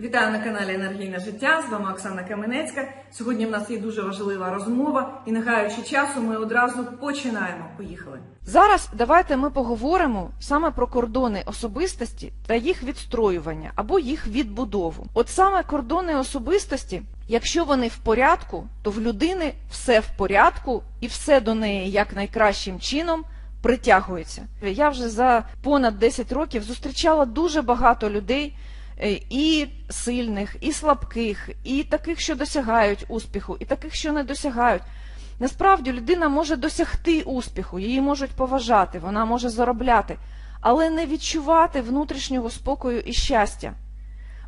Вітаю на каналі Енергійне життя. З вами Оксана Каменецька. Сьогодні в нас є дуже важлива розмова, і не гаючи часу, ми одразу починаємо. Поїхали. Зараз давайте ми поговоримо саме про кордони особистості та їх відстроювання або їх відбудову. От саме кордони особистості, якщо вони в порядку, то в людини все в порядку і все до неї як найкращим чином притягується. Я вже за понад 10 років зустрічала дуже багато людей. Е, І сильних, і слабких, і таких, що досягають успіху, і таких, що не досягають. Насправді людина може досягти успіху, її можуть поважати, вона може заробляти, але не відчувати внутрішнього спокою і щастя.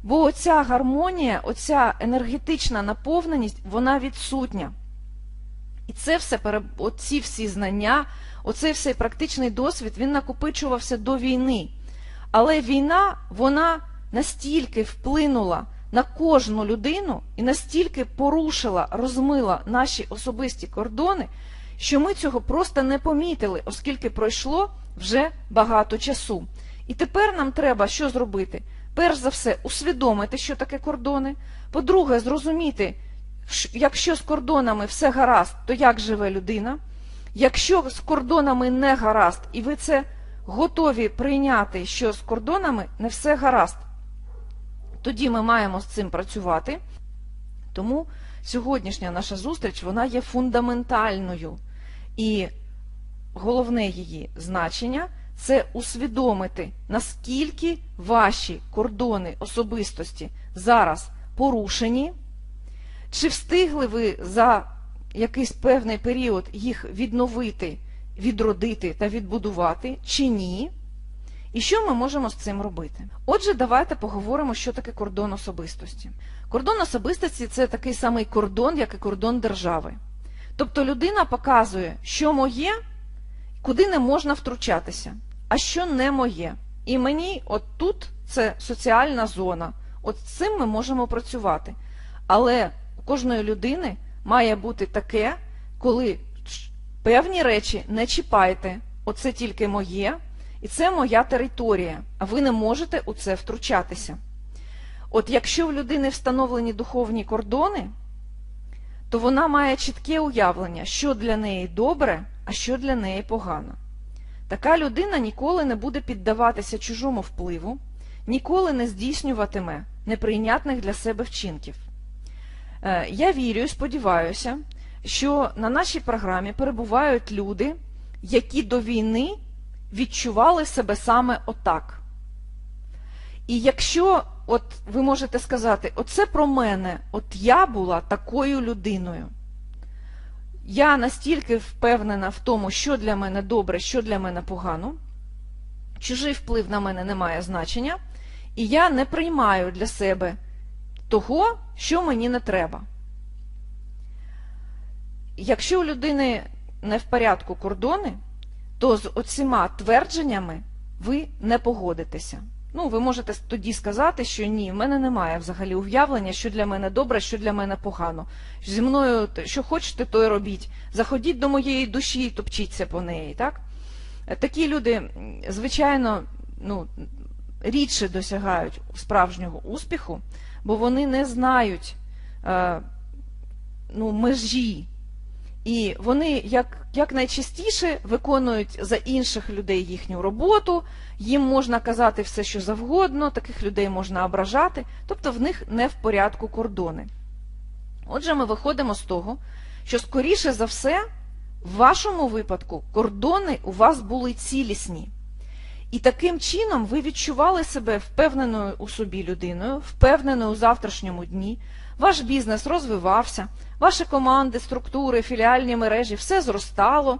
Бо оця гармонія, оця енергетична наповненість, вона відсутня. І це все, оці всі знання, оцей всей практичний досвід, він накопичувався до війни. Але війна, вона настільки вплинула на кожну людину і настільки порушила, розмила наші особисті кордони, що ми цього просто не помітили, оскільки пройшло вже багато часу. І тепер нам треба що зробити? Перш за все, усвідомити, що таке кордони. По-друге, зрозуміти, якщо з кордонами все гаразд, то як живе людина. Якщо з кордонами не гаразд, і ви це готові прийняти, що з кордонами не все гаразд, тоді ми маємо з цим працювати. Тому сьогоднішня наша зустріч вона є фундаментальною. І головне її значення це усвідомити, наскільки ваші кордони особистості зараз порушені, чи встигли ви за якийсь певний період їх відновити, відродити та відбудувати, чи ні. І що ми можемо з цим робити? Отже, давайте поговоримо, що таке кордон особистості. Кордон особистості це такий самий кордон, як і кордон держави. Тобто людина показує, що моє, куди не можна втручатися, а що не моє. І мені от тут це соціальна зона. От з цим ми можемо працювати. Але у кожної людини має бути таке, коли певні речі не чіпайте, оце тільки моє, і це моя територія, а ви не можете у це втручатися. От якщо в людини встановлені духовні кордони, то вона має чітке уявлення, що для неї добре, а що для неї погано. Така людина ніколи не буде піддаватися чужому впливу, ніколи не здійснюватиме неприйнятних для себе вчинків. Е, Я вірю і сподіваюся, що на нашій програмі перебувають люди, які до війни відчували себе саме отак. І якщо от ви можете сказати, оце про мене, от я була такою людиною. Я настільки впевнена в тому, що для мене добре, що для мене погано, чужий вплив на мене не має значення, і я не приймаю для себе того, що мені не треба. Якщо у людини не в порядку кордони, то з оціма твердженнями ви не погодитеся. Ну, ви можете тоді сказати, що ні, в мене немає взагалі уявлення, що для мене добре, що для мене погано. Зі мною що хочете, то й робіть. Заходіть до моєї душі і топчіться по неї. Так? Е, Такі люди, звичайно, ну, рідше досягають справжнього успіху, бо вони не знають е, ну, межі. І вони як, як найчастіше виконують за інших людей їхню роботу, їм можна казати все, що завгодно, таких людей можна ображати, тобто в них не в порядку кордони. Отже, ми виходимо з того, що скоріше за все, в вашому випадку кордони у вас були цілісні. І таким чином ви відчували себе впевненою у собі людиною, впевненою у завтрашньому дні, ваш бізнес розвивався, ваші команди, структури, філіальні мережі, все зростало,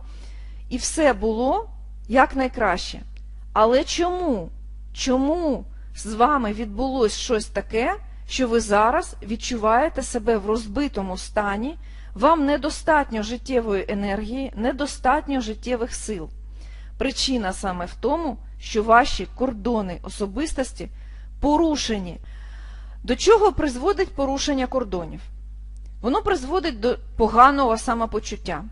і все було якнайкраще. Але чому? Чому з вами відбулось щось таке, що ви зараз відчуваєте себе в розбитому стані, вам недостатньо життєвої енергії, недостатньо життєвих сил? Причина саме в тому, що ваші кордони особистості порушені. До чого призводить порушення кордонів? Воно призводить до поганого самопочуття.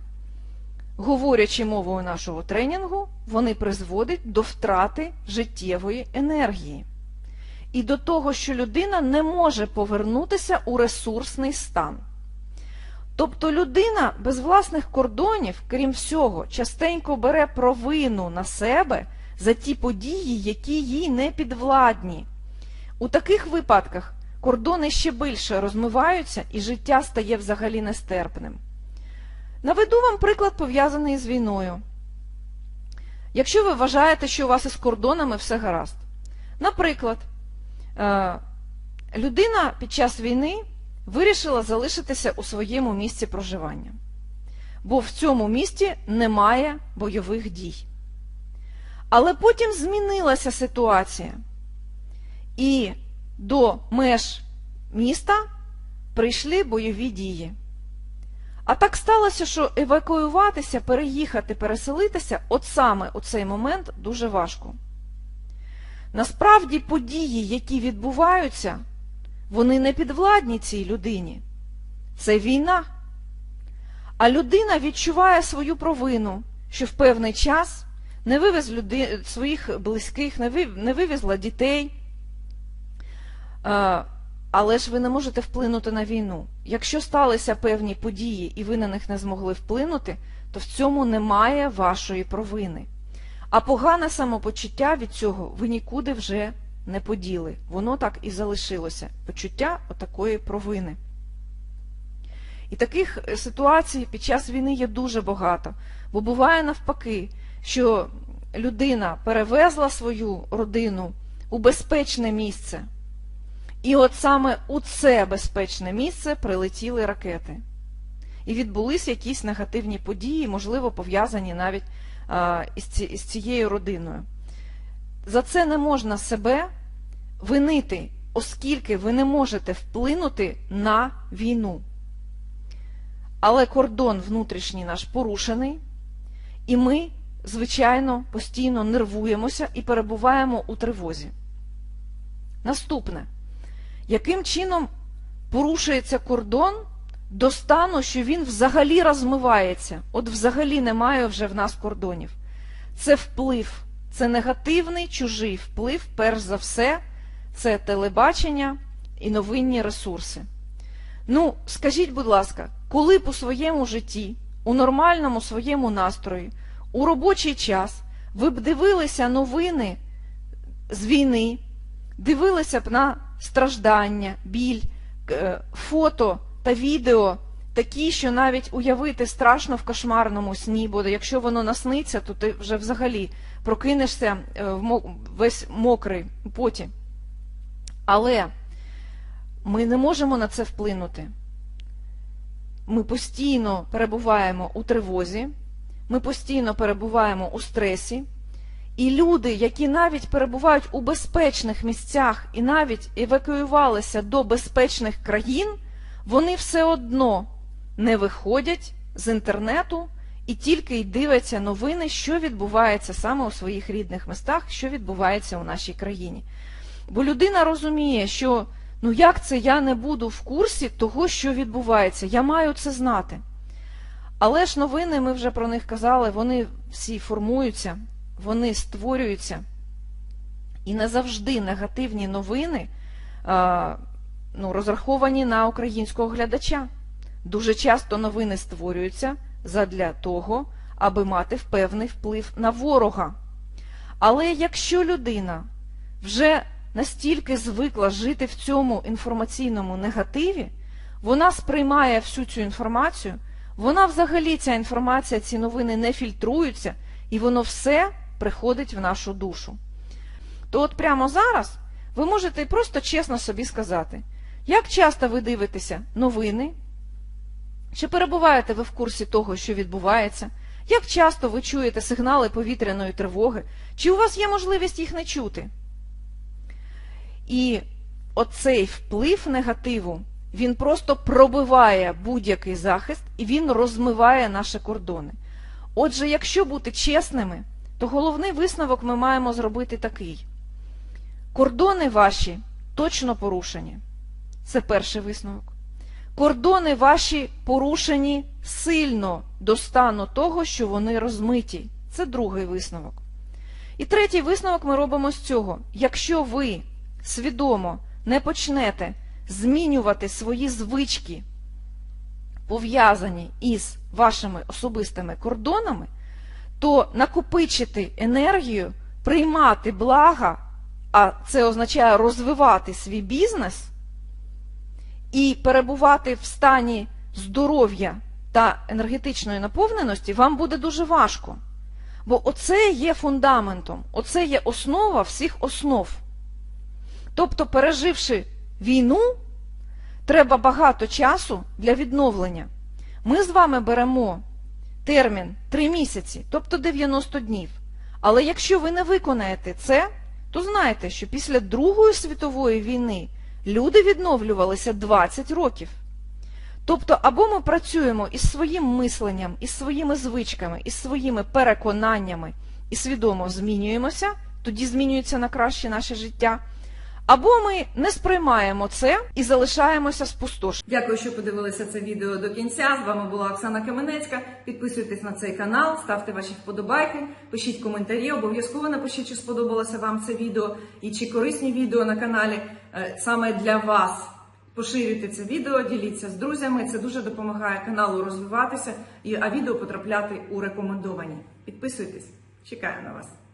Говорячи мовою нашого тренінгу, вони призводять до втрати життєвої енергії. і до того, що людина не може повернутися у ресурсний стан. Тобто людина без власних кордонів, крім всього, частенько бере провину на себе за ті події, які їй не підвладні. У таких випадках кордони ще більше розмиваються і життя стає взагалі нестерпним. Наведу вам приклад пов'язаний з війною. Якщо ви вважаєте, що у вас із кордонами все гаразд. Наприклад, е, людина під час війни вирішила залишитися у своєму місці проживання, бо в цьому місті немає бойових дій. Але потім змінилася ситуація, і до меж міста прийшли бойові дії. А так сталося, що евакуюватися, переїхати, переселитися от саме у цей момент дуже важко. Насправді події, які відбуваються, вони не підвладні цій людині. Це війна. А людина відчуває свою провину, що в певний час не вивез люди... своїх близьких, не, вив... не вивезла дітей. Але ж ви не можете вплинути на війну. Якщо сталися певні події і ви на них не змогли вплинути, то в цьому немає вашої провини. А погане самопочуття від цього ви нікуди вже не поділи. Воно так і залишилося. Почуття отакої провини. І таких е, ситуацій під час війни є дуже багато. Бо буває навпаки, що людина перевезла свою родину у безпечне місце. І от саме у це безпечне місце прилетіли ракети. І відбулись якісь негативні події, можливо, пов'язані навіть із цією родиною. За це не можна себе винити, оскільки ви не можете вплинути на війну. Але кордон внутрішній наш порушений, і ми, звичайно, постійно нервуємося і перебуваємо у тривозі. Наступне. Яким чином порушується кордон до стану, що він взагалі розмивається? От взагалі немає вже в нас кордонів. Це вплив, це негативний чужий вплив, перш за все, це телебачення і новинні ресурси. Ну, скажіть, будь ласка, коли б у своєму житті, у нормальному своєму настрої, у робочий час ви б дивилися новини з війни, дивилися б на страждання, біль, е, фото та відео такі, що навіть уявити страшно в кошмарному сні, бо якщо воно насниться, то ти вже взагалі прокинешся е, весь мокрий поті. Але ми не можемо на це вплинути. Ми постійно перебуваємо у тривозі, ми постійно перебуваємо у стресі. І люди, які навіть перебувають у безпечних місцях і навіть евакуювалися до безпечних країн, вони все одно не виходять з інтернету і тільки й дивляться новини, що відбувається саме у своїх рідних містах, що відбувається у нашій країні. Бо людина розуміє, що ну як це я не буду в курсі того, що відбувається, я маю це знати. Але ж новини, ми вже про них казали, вони всі формуються вони створюються. І не завжди негативні новини ну, розраховані на українського глядача. Дуже часто новини створюються задля того, аби мати певний вплив на ворога. Але якщо людина вже настільки звикла жити в цьому інформаційному негативі, вона сприймає всю цю інформацію, вона взагалі ця інформація, ці новини не фільтруються, і воно все приходить в нашу душу. То от прямо зараз ви можете просто чесно собі сказати, як часто ви дивитеся новини, чи перебуваєте ви в курсі того, що відбувається, як часто ви чуєте сигнали повітряної тривоги, чи у вас є можливість їх не чути? І оцей вплив негативу, він просто пробиває будь-який захист і він розмиває наші кордони. Отже, якщо бути чесними, то головний висновок ми маємо зробити такий. Кордони ваші точно порушені. Це перший висновок. Кордони ваші порушені сильно до стану того, що вони розмиті. Це другий висновок. І третій висновок ми робимо з цього. Якщо ви свідомо не почнете змінювати свої звички, пов'язані із вашими особистими кордонами, то накопичити енергію, приймати блага, а це означає розвивати свій бізнес і перебувати в стані здоров'я та енергетичної наповненості вам буде дуже важко. Бо оце є фундаментом, оце є основа всіх основ. Тобто, переживши війну, треба багато часу для відновлення. Ми з вами беремо термін 3 місяці, тобто 90 днів. Але якщо ви не виконаєте це, то знайте, що після Другої світової війни люди відновлювалися 20 років. Тобто, або ми працюємо із своїм мисленням, із своїми звичками, із своїми переконаннями і свідомо змінюємося, тоді змінюється на краще наше життя. Або ми не сприймаємо це і залишаємося спустошеними. Дякую, що подивилися це відео до кінця. З вами була Оксана Каменецька. Підписуйтесь на цей канал, ставте ваші вподобайки, пишіть коментарі. Обов'язково напишіть, чи сподобалося вам це відео і чи корисні відео на каналі е, саме для вас. Поширюйте це відео, діліться з друзями. Це дуже допомагає каналу розвиватися, а відео потрапляти у рекомендовані. Підписуйтесь, чекаю на вас.